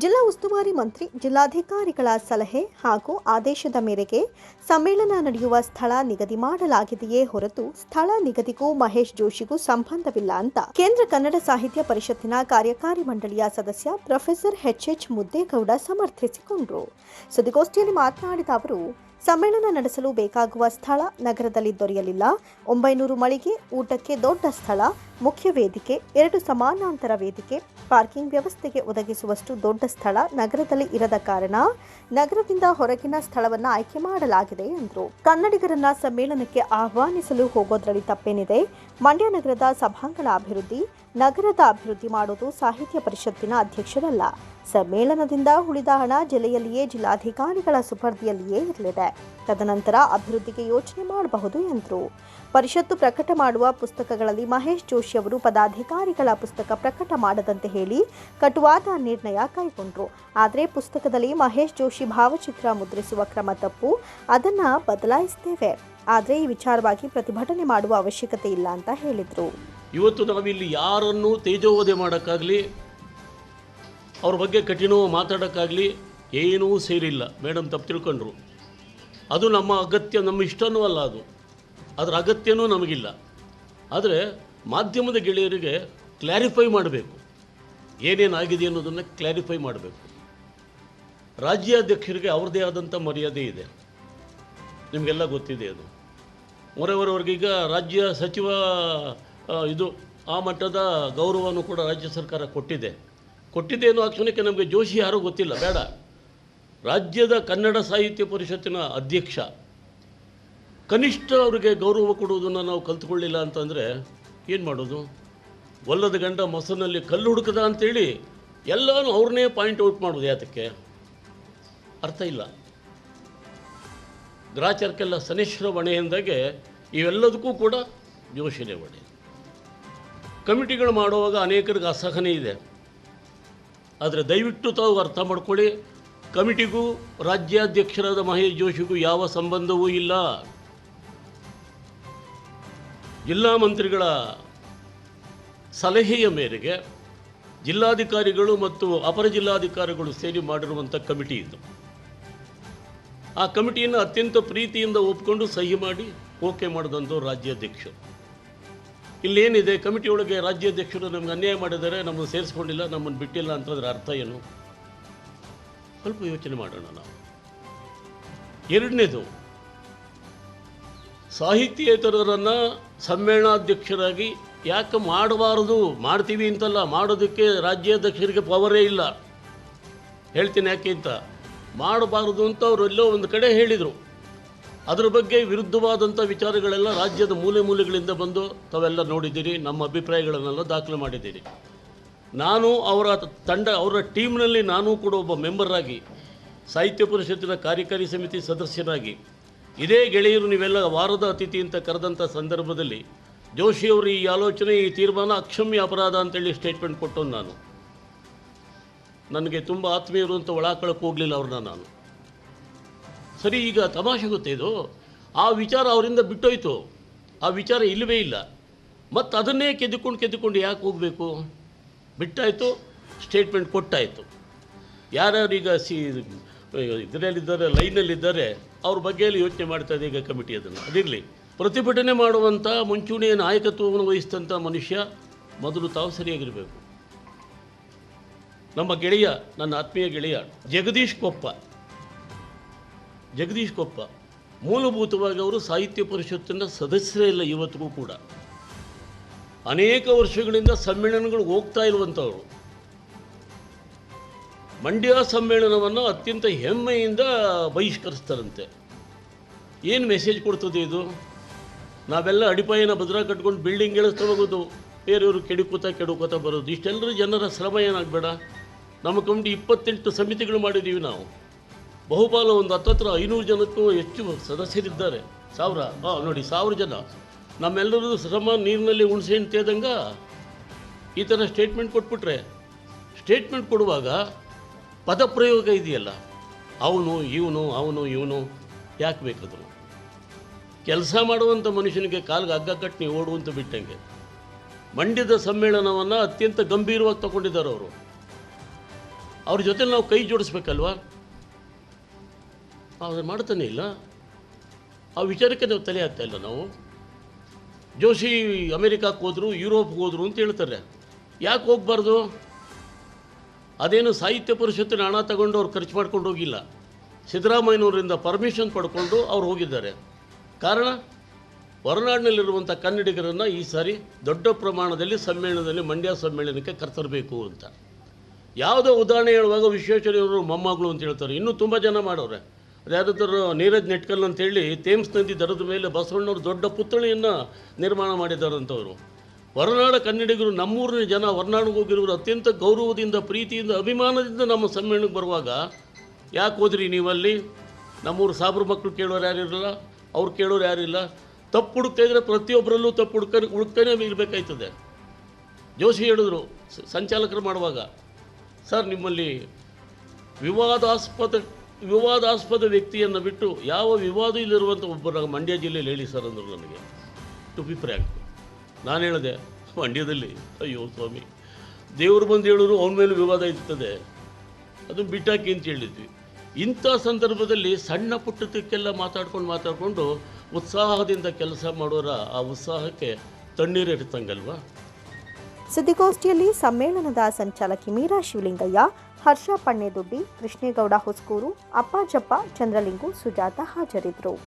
ಜಿಲ್ಲಾ ಉಸ್ತುವಾರಿ ಮಂತ್ರಿ, ಜಿಲ್ಲಾಧಿಕಾರಿಗಳ ಸಲಹೆ ಹಾಗೂ ಆದೇಶದ ಮೇರೆಗೆ ಸಮ್ಮೇಳನ ನಡೆಯುವ ಸ್ಥಳ ನಿಗದಿ ಮಾಡಲಾಗಿದೆಯೇ ಹೊರತು ಸ್ಥಳ ನಿಗದಿಗೂ ಮಹೇಶ್ ಜೋಶಿಗೂ ಸಂಬಂಧವಿಲ್ಲ ಅಂತ ಕೇಂದ್ರ ಕನ್ನಡ ಸಾಹಿತ್ಯ ಪರಿಷತ್ತಿನ ಕಾರ್ಯಕಾರಿ ಮಂಡಳಿಯ ಸದಸ್ಯ ಪ್ರೊಫೆಸರ್ ಎಚ್ ಮುದ್ದೇಗೌಡ ಸಮರ್ಥಿಸಿಕೊಂಡರು. ಸುದ್ದಿಗೋಷ್ಠಿಯಲ್ಲಿ ಮಾತನಾಡಿದ ಅವರು, ಸಮ್ಮೇಳನ ನಡೆಸಲು ಬೇಕಾಗುವ ಸ್ಥಳ ನಗರದಲ್ಲಿ ದೊರೆಯಲಿಲ್ಲ. ಒಂಬೈನೂರು ಮಳಿಗೆ ಊಟಕ್ಕೆ ದೊಡ್ಡ ಸ್ಥಳ, ಮುಖ್ಯ ವೇದಿಕೆ, ಎರಡು ಸಮಾನಾಂತರ ವೇದಿಕೆ ಪಾರ್ಕಿಂಗ್ ವ್ಯವಸ್ಥೆಗೆ ಒದಗಿಸುವಷ್ಟು ದೊಡ್ಡ ಸ್ಥಳ ನಗರದಲ್ಲಿ ಇರದ ಕಾರಣ ನಗರದಿಂದ ಹೊರಗಿನ ಸ್ಥಳವನ್ನು ಆಯ್ಕೆ ಮಾಡಲಾಗಿದೆ ಎಂದರು. ಕನ್ನಡಿಗರನ್ನ ಸಮ್ಮೇಳನಕ್ಕೆ ಆಹ್ವಾನಿಸಲು ಹೋಗೋದ್ರಲ್ಲಿ ತಪ್ಪೇನಿದೆ. ಮಂಡ್ಯ ನಗರದ ಸಭಾಂಗಣ ಅಭಿವೃದ್ಧಿ ನಗರದ ಅಭಿವೃದ್ಧಿ ಮಾಡುವುದು ಸಾಹಿತ್ಯ ಪರಿಷತ್ತಿನ ಅಧ್ಯಕ್ಷರಲ್ಲ. ಸಮ್ಮೇಳನದಿಂದ ಉಳಿದ ಹಣ ಜಿಲ್ಲೆಯಲ್ಲಿಯೇ ಜಿಲ್ಲಾಧಿಕಾರಿಗಳ ಸುಪರ್ದಿಯಲ್ಲಿಯೇ ಇರಲಿದೆ. ತದನಂತರ ಅಭಿವೃದ್ಧಿಗೆ ಯೋಚನೆ ಮಾಡಬಹುದು ಎಂದರು. ಪರಿಷತ್ತು ಪ್ರಕಟ ಮಾಡುವ ಪುಸ್ತಕಗಳಲ್ಲಿ ಮಹೇಶ್ ಜೋಶಿ ಅವರು ಪದಾಧಿಕಾರಿಗಳ ಪುಸ್ತಕ ಪ್ರಕಟ ಮಾಡದಂತೆ ಹೇಳಿ ಕಟುವಾದ ನಿರ್ಣಯ ಕೈಗೊಂಡರು. ಆದರೆ ಪುಸ್ತಕದಲ್ಲಿ ಮಹೇಶ್ ಜೋಶಿ ಭಾವಚಿತ್ರ ಮುದ್ರಿಸುವ ಕ್ರಮ ತಪ್ಪು, ಅದನ್ನು ಬದಲಾಯಿಸುತ್ತೇವೆ ಆದರೆ ಈ ವಿಚಾರವಾಗಿ ಪ್ರತಿಭಟನೆ ಮಾಡುವ ಅವಶ್ಯಕತೆ ಇಲ್ಲ ಅಂತ ಹೇಳಿದರು. ಇವತ್ತು ನಾವಿಲ್ಲಿ ಯಾರನ್ನು ತೇಜೋವಧೆ ಮಾಡೋಕ್ಕಾಗಲಿ, ಅವ್ರ ಬಗ್ಗೆ ಕಠಿಣವಾಗಿ ಮಾತಾಡೋಕ್ಕಾಗಲಿ ಏನೂ ಸೇರಿಲ್ಲ. ಮೇಡಮ್ ತಪ್ಪು ತಿಳ್ಕೊಂಡ್ರು. ಅದು ನಮ್ಮ ಅಗತ್ಯ, ನಮ್ಮ ಇಷ್ಟನೂ ಅಲ್ಲ ಅದು. ಅದರ ಅಗತ್ಯನೂ ನಮಗಿಲ್ಲ. ಆದರೆ ಮಾಧ್ಯಮದ ಗೆಳೆಯರಿಗೆ ಕ್ಲಾರಿಫೈ ಮಾಡಬೇಕು. ಏನೇನಾಗಿದೆ ಅನ್ನೋದನ್ನು ಕ್ಲಾರಿಫೈ ಮಾಡಬೇಕು. ರಾಜ್ಯಾಧ್ಯಕ್ಷರಿಗೆ ಅವ್ರದ್ದೇ ಆದಂಥ ಮರ್ಯಾದೆ ಇದೆ. ನಿಮಗೆಲ್ಲ ಗೊತ್ತಿದೆ ಅದು. ಮೊರೆವರವ್ರಿಗೀಗ ರಾಜ್ಯ ಸಚಿವ ಇದು ಆ ಮಟ್ಟದ ಗೌರವವನ್ನು ಕೂಡ ರಾಜ್ಯ ಸರ್ಕಾರ ಕೊಟ್ಟಿದೆ. ಕೊಟ್ಟಿದೆ ಅನ್ನೋ ಕ್ಷಣಕ್ಕೆ ನಮಗೆ ಜೋಶಿ ಯಾರೂ ಗೊತ್ತಿಲ್ಲ, ಬೇಡ. ರಾಜ್ಯದ ಕನ್ನಡ ಸಾಹಿತ್ಯ ಪರಿಷತ್ತಿನ ಅಧ್ಯಕ್ಷ, ಕನಿಷ್ಠ ಅವರಿಗೆ ಗೌರವ ಕೊಡುವುದನ್ನು ನಾವು ಕಲ್ತ್ಕೊಳ್ಳಿಲ್ಲ ಅಂತಂದರೆ ಏನು ಮಾಡೋದು? ಒಲ್ಲದ ಗಂಡ ಮೊಸರಿನಲ್ಲಿ ಕಲ್ಲು ಹುಡುಕದ ಅಂತೇಳಿ ಎಲ್ಲನೂ ಅವ್ರನ್ನೇ ಪಾಯಿಂಟ್ ಔಟ್ ಮಾಡೋದು ಯಾತಕ್ಕೆ? ಅರ್ಥ ಇಲ್ಲ. ಗ್ರಾಚಾರಕ್ಕೆಲ್ಲ ಸನಿಶ್ರ ಹೊಣೆ ಎಂದಾಗೆ ಇವೆಲ್ಲದಕ್ಕೂ ಕೂಡ ಜೋಶಿನೇ ಹೊಣೆ. ಕಮಿಟಿಗಳು ಮಾಡುವಾಗ ಅನೇಕರಿಗೆ ಅಸಹನೆ ಇದೆ. ಆದರೆ ದಯವಿಟ್ಟು ತಾವು ಅರ್ಥ ಮಾಡ್ಕೊಳ್ಳಿ, ಕಮಿಟಿಗೂ ರಾಜ್ಯಾಧ್ಯಕ್ಷರಾದ ಮಹೇಶ್ ಜೋಶಿಗೂ ಯಾವ ಸಂಬಂಧವೂ ಇಲ್ಲ. ಜಿಲ್ಲಾ ಮಂತ್ರಿಗಳ ಸಲಹೆಯ ಮೇರೆಗೆ ಜಿಲ್ಲಾಧಿಕಾರಿಗಳು ಮತ್ತು ಅಪರ ಜಿಲ್ಲಾಧಿಕಾರಿಗಳು ಸೇರಿ ಮಾಡಿರುವಂಥ ಕಮಿಟಿ ಇದು. ಆ ಕಮಿಟಿಯನ್ನು ಅತ್ಯಂತ ಪ್ರೀತಿಯಿಂದ ಒಪ್ಕೊಂಡು ಸಹಿ ಮಾಡಿ ಓಕೆ ಮಾಡಿದಂಥವ್ರು ರಾಜ್ಯಾಧ್ಯಕ್ಷರು. ಇಲ್ಲೇನಿದೆ, ಕಮಿಟಿ ಒಳಗೆ ರಾಜ್ಯಾಧ್ಯಕ್ಷರು ನಮ್ಗೆ ಅನ್ಯಾಯ ಮಾಡಿದರೆ ನಮ್ಮನ್ನು ಸೇರಿಸ್ಕೊಂಡಿಲ್ಲ, ನಮ್ಮನ್ನು ಬಿಟ್ಟಿಲ್ಲ ಅಂತಂದ್ರೆ ಅರ್ಥ ಏನು? ಸ್ವಲ್ಪ ಯೋಚನೆ ಮಾಡೋಣ ನಾವು. ಎರಡನೇದು, ಸಾಹಿತ್ಯೇತರರನ್ನು ಸಮ್ಮೇಳನಾಧ್ಯಕ್ಷರಾಗಿ ಯಾಕೆ ಮಾಡಬಾರದು? ಮಾಡ್ತೀವಿ ಅಂತಲ್ಲ, ಮಾಡೋದಕ್ಕೆ ರಾಜ್ಯಾಧ್ಯಕ್ಷರಿಗೆ ಪವರೇ ಇಲ್ಲ. ಹೇಳ್ತೀನಿ ಯಾಕೆ ಅಂತ. ಮಾಡಬಾರದು ಅಂತ ಅವರು ಎಲ್ಲೋ ಒಂದು ಕಡೆ ಹೇಳಿದರು. ಅದರ ಬಗ್ಗೆ ವಿರುದ್ಧವಾದಂಥ ವಿಚಾರಗಳೆಲ್ಲ ರಾಜ್ಯದ ಮೂಲೆ ಮೂಲೆಗಳಿಂದ ಬಂದು ತಾವೆಲ್ಲ ನೋಡಿದ್ದೀರಿ, ನಮ್ಮ ಅಭಿಪ್ರಾಯಗಳನ್ನೆಲ್ಲ ದಾಖಲೆ ಮಾಡಿದ್ದೀರಿ. ನಾನು ಅವರ ತಂಡ, ಅವರ ಟೀಮ್ನಲ್ಲಿ ನಾನು ಕೂಡ ಒಬ್ಬ ಮೆಂಬರಾಗಿ, ಸಾಹಿತ್ಯ ಪರಿಷತ್ತಿನ ಕಾರ್ಯಕಾರಿ ಸಮಿತಿ ಸದಸ್ಯನಾಗಿ, ಇದೇ ಗೆಳೆಯರು ನೀವೆಲ್ಲ ವಾರದ ಅತಿಥಿ ಅಂತ ಕರೆದಂಥ ಸಂದರ್ಭದಲ್ಲಿ ಜೋಶಿಯವರು ಈ ಆಲೋಚನೆ, ಈ ತೀರ್ಮಾನ ಅಕ್ಷಮ್ಯ ಅಪರಾಧ ಅಂತೇಳಿ ಸ್ಟೇಟ್ಮೆಂಟ್ ಕೊಟ್ಟು ನಾನು. ನನಗೆ ತುಂಬ ಆತ್ಮೀಯರು ಅಂತ ಒಳಾಕಳಕ್ಕೆ ಹೋಗಲಿಲ್ಲ ಅವ್ರನ್ನ ನಾನು. ಸರಿ, ಈಗ ತಮಾಷೆ ಗೊತ್ತೇ ಇದು? ಆ ವಿಚಾರ ಅವರಿಂದ ಬಿಟ್ಟೋಯ್ತು. ಆ ವಿಚಾರ ಇಲ್ಲವೇ ಇಲ್ಲ. ಮತ್ತು ಅದನ್ನೇ ಕೆದ್ದುಕೊಂಡು ಕೆದ್ದುಕೊಂಡು ಯಾಕೆ ಹೋಗಬೇಕು? ಬಿಟ್ಟಾಯಿತು ಸ್ಟೇಟ್ಮೆಂಟ್ ಕೊಟ್ಟಾಯಿತು. ಯಾರ್ಯಾರು ಈಗ ಸಿ, ಇದರಲ್ಲಿದ್ದಾರೆ, ಲೈನಲ್ಲಿದ್ದಾರೆ, ಅವ್ರ ಬಗ್ಗೆ ಎಲ್ಲ ಯೋಚನೆ ಮಾಡ್ತಾ ಇದೆ ಈಗ ಕಮಿಟಿ ಅದನ್ನು. ಅದಿರಲಿ. ಪ್ರತಿಭಟನೆ ಮಾಡುವಂಥ ಮುಂಚೂಣಿಯ ನಾಯಕತ್ವವನ್ನು ವಹಿಸಿದಂಥ ಮನುಷ್ಯ ಮೊದಲು ತಾವು ಸರಿಯಾಗಿರಬೇಕು. ನಮ್ಮ ಗೆಳೆಯ, ನನ್ನ ಆತ್ಮೀಯ ಗೆಳೆಯ ಜಗದೀಶ್ ಕೊಪ್ಪ. ಜಗದೀಶ್ ಕೊಪ್ಪ, ಮೂಲಭೂತವಾಗಿ ಅವರು ಸಾಹಿತ್ಯ ಪರಿಷತ್ತಿನ ಸದಸ್ಯರೇ ಇಲ್ಲ ಇವತ್ತಿಗೂ ಕೂಡ. ಅನೇಕ ವರ್ಷಗಳಿಂದ ಸಮ್ಮೇಳನಗಳು ಹೋಗ್ತಾ ಇರುವಂಥವರು. ಮಂಡ್ಯ ಸಮ್ಮೇಳನವನ್ನು ಅತ್ಯಂತ ಹೆಮ್ಮೆಯಿಂದ ಬಹಿಷ್ಕರಿಸ್ತಾರಂತೆ. ಏನು ಮೆಸೇಜ್ ಕೊಡ್ತದೆ ಇದು? ನಾವೆಲ್ಲ ಅಡಿಪಾಯನ ಭದ್ರ ಕಟ್ಕೊಂಡು ಬಿಲ್ಡಿಂಗ್ ಎಳಿಸ್ತಾ ಹೋಗೋದು, ಬೇರೆಯವರು ಕೆಡುಕೋತ ಕೆಡುಕೋತ ಬರೋದು. ಇಷ್ಟೆಲ್ಲರೂ ಜನರ ಶ್ರಮ ಏನಾಗಬೇಡ? ನಮ್ಮ ಕಮಿಟಿ ಇಪ್ಪತ್ತೆಂಟು ಸಮಿತಿಗಳು ಮಾಡಿದ್ದೀವಿ ನಾವು. ಬಹುಪಾಲು ಒಂದು ಹತ್ತತ್ರ ಐನೂರು ಜನಕ್ಕೂ ಹೆಚ್ಚು ಸದಸ್ಯರಿದ್ದಾರೆ. ಸಾವಿರ ಹಾಂ ನೋಡಿ, ಸಾವಿರ ಜನ. ನಮ್ಮೆಲ್ಲರೂ ಶ್ರಮ ನೀರಿನಲ್ಲಿ ಹುಣಸೆ ತೇದಂಗ ಈ ಥರ ಸ್ಟೇಟ್ಮೆಂಟ್ ಕೊಟ್ಬಿಟ್ರೆ ಸ್ಟೇಟ್ಮೆಂಟ್ ಕೊಡುವಾಗ ಪದಪ್ರಯೋಗ ಇದೆಯಲ್ಲ, ಅವನು, ಇವನು ಅವನು, ಇವನು, ಯಾಕೆ ಬೇಕಾದ್ರು? ಕೆಲಸ ಮಾಡುವಂಥ ಮನುಷ್ಯನಿಗೆ ಕಾಲಿಗೆ ಹಗ್ಗ ಕಟ್ಟಿ ಓಡುವಂತ ಬಿಟ್ಟಂಗೆ. ಮಂಡ್ಯದ ಸಮ್ಮೇಳನವನ್ನು ಅತ್ಯಂತ ಗಂಭೀರವಾಗಿ ತಗೊಂಡಿದ್ದಾರೆ ಅವರು. ಅವ್ರ ಜೊತೆ ನಾವು ಕೈ ಜೋಡಿಸ್ಬೇಕಲ್ವಾ? ಅದನ್ನು ಮಾಡ್ತಾನೆ ಇಲ್ಲ. ಆ ವಿಚಾರಕ್ಕೆ ನಾವು ತಲೆ ಹಾಕ್ತಾ ಇಲ್ಲ ನಾವು. ಜೋಶಿ ಅಮೇರಿಕಾಕ್ಕೆ ಹೋದ್ರು, ಯುರೋಪ್ಗೆ ಹೋದ್ರು ಅಂತ ಹೇಳ್ತಾರೆ. ಯಾಕೆ ಹೋಗ್ಬಾರ್ದು? ಅದೇನು ಸಾಹಿತ್ಯ ಪರಿಷತ್ತಿನ ಹಣ ತಗೊಂಡು ಅವ್ರು ಖರ್ಚು ಮಾಡ್ಕೊಂಡು ಹೋಗಿಲ್ಲ. ಸಿದ್ದರಾಮಯ್ಯನವರಿಂದ ಪರ್ಮಿಷನ್ ಪಡ್ಕೊಂಡು ಅವ್ರು ಹೋಗಿದ್ದಾರೆ. ಕಾರಣ? ಹೊರನಾಡಿನಲ್ಲಿರುವಂಥ ಕನ್ನಡಿಗರನ್ನು ಈ ಸಾರಿ ದೊಡ್ಡ ಪ್ರಮಾಣದಲ್ಲಿ ಸಮ್ಮೇಳನದಲ್ಲಿ, ಮಂಡ್ಯ ಸಮ್ಮೇಳನಕ್ಕೆ ಕರ್ತರಬೇಕು ಅಂತ. ಯಾವುದೋ ಉದಾಹರಣೆ ಹೇಳುವಾಗ ವಿಶ್ವೇಶ್ವರಯ್ಯವರು ಮೊಮ್ಮಗಳು ಅಂತ ಹೇಳ್ತಾರೆ. ಇನ್ನೂ ತುಂಬ ಜನ ಮಾಡೋರೆ. ಅದ್ಯಾವುದಾದ್ರು ನೀರಜ್ ನೆಟ್ಕಲ್ ಅಂತೇಳಿ ತೇಮ್ಸ್ ನದಿ ದರದ ಮೇಲೆ ಬಸವಣ್ಣವ್ರು ದೊಡ್ಡ ಪುತ್ಥಳಿಯನ್ನು ನಿರ್ಮಾಣ ಮಾಡಿದ್ದಾರಂಥವ್ರು ಹೊರನಾಡ ಕನ್ನಡಿಗರು ನಮ್ಮೂರಿನ ಜನ ಹೊರನಾಡಿಗೆ ಹೋಗಿರೋರು ಅತ್ಯಂತ ಗೌರವದಿಂದ, ಪ್ರೀತಿಯಿಂದ, ಅಭಿಮಾನದಿಂದ ನಮ್ಮ ಸಮ್ಮೇಳನಕ್ಕೆ ಬರುವಾಗ ಯಾಕೆ ಹೋದ್ರಿ ನೀವಲ್ಲಿ? ನಮ್ಮೂರು ಸಾಬ್ರ ಮಕ್ಕಳು ಕೇಳೋರು ಯಾರಿರಲ್ಲ ಅವ್ರು ಕೇಳೋರು ಯಾರಿಲ್ಲ ತಪ್ಪು ಹುಡುಕ್ತಾ ಇದ್ರೆ ಪ್ರತಿಯೊಬ್ಬರಲ್ಲೂ ತಪ್ಪು ಹುಡುಕ ಹುಡುಕ್ತಾನೆ ಇರಬೇಕಾಯ್ತದೆ. ಜೋಶಿ ಹೇಳಿದ್ರು ಸಂಚಾಲಕರು ಮಾಡುವಾಗ, ಸರ್, ನಿಮ್ಮಲ್ಲಿ ವಿವಾದಾಸ್ಪದ ವಿವಾದಾಸ್ಪದ ವ್ಯಕ್ತಿಯನ್ನು ಬಿಟ್ಟು ಯಾವ ವಿವಾದ ಇಲ್ಲಿರುವಂಥ ಒಬ್ಬರ ಮಂಡ್ಯ ಜಿಲ್ಲೆಯಲ್ಲಿ ಹೇಳಿ ಸರ್ ಅಂದರು ನನಗೆ. ಟು ಬಿ ಫ್ರ್ಯಾಂಕ್ ನಾನು ಹೇಳಿದೆ, ಮಂಡ್ಯದಲ್ಲಿ, ಅಯ್ಯೋ ಸ್ವಾಮಿ, ದೇವರು ಬಂದು ಹೇಳಿದ್ರು ಅವನ ಮೇಲೆ ವಿವಾದ ಇರ್ತದೆ. ಅದನ್ನು ಬಿಟ್ಟಾಕಿ ಅಂತ ಹೇಳಿದ್ವಿ. ಇಂಥ ಸಂದರ್ಭದಲ್ಲಿ ಸಣ್ಣ ಪುಟ್ಟದಕ್ಕೆಲ್ಲ ಮಾತಾಡ್ಕೊಂಡು ಮಾತಾಡಿಕೊಂಡು ಉತ್ಸಾಹದಿಂದ ಕೆಲಸ ಮಾಡೋರ ಆ ಉತ್ಸಾಹಕ್ಕೆ ತಣ್ಣೀರಿರ್ತಂಗಲ್ವಾ ಸುದ್ದಿಗೋಷ್ಠಿಯಲ್ಲಿ ಸಮ್ಮೇಳನದ ಸಂಚಾಲಕಿ ಮೀರಾ ಶಿವಲಿಂಗಯ್ಯ ಹರ್ಷ ಪಣ್ಣೆದುಡ್ಡಿ ಕೃಷ್ಣೇಗೌಡ ಹುಸ್ಕೂರು ಅಪ್ಪಾಜಪ್ಪ ಚಂದ್ರಲಿಂಗು ಸುಜಾತ ಹಾಜರಿದ್ದರು.